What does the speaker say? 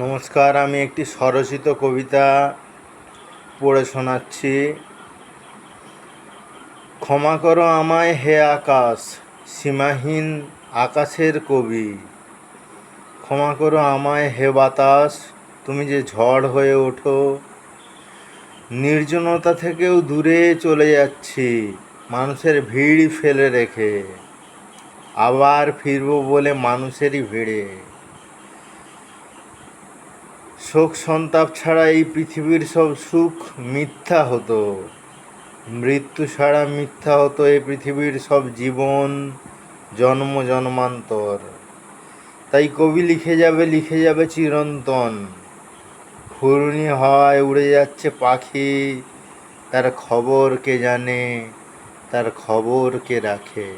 নমস্কার, আমি একটি স্বরচিত কবিতা পড়ে শোনাচ্ছি। ক্ষমা করো আমায় হে আকাশ, সীমাহীন আকাশের কবি। ক্ষমা করো আমায় হে বাতাস, তুমি যে ঝড় হয়ে ওঠো। নির্জনতা থেকেও দূরে চলে যাচ্ছি, মানুষের ভিড় ফেলে রেখে। আবার ফিরবো বলে মানুষেরই ভিড়ে। শোক সন্তাপ ছাড়া এই পৃথিবীর সব সুখ মিথ্যা হতো। মৃত্যু ছাড়া মিথ্যা হতো এই পৃথিবীর সব জীবন জন্ম জন্মান্তর। তাই কবি লিখে যাবে লিখে যাবে চিরন্তন। ঘূর্ণি হওয়ায় উড়ে যাচ্ছে পাখি, তার খবর কে জানে, তার খবর কে রাখে?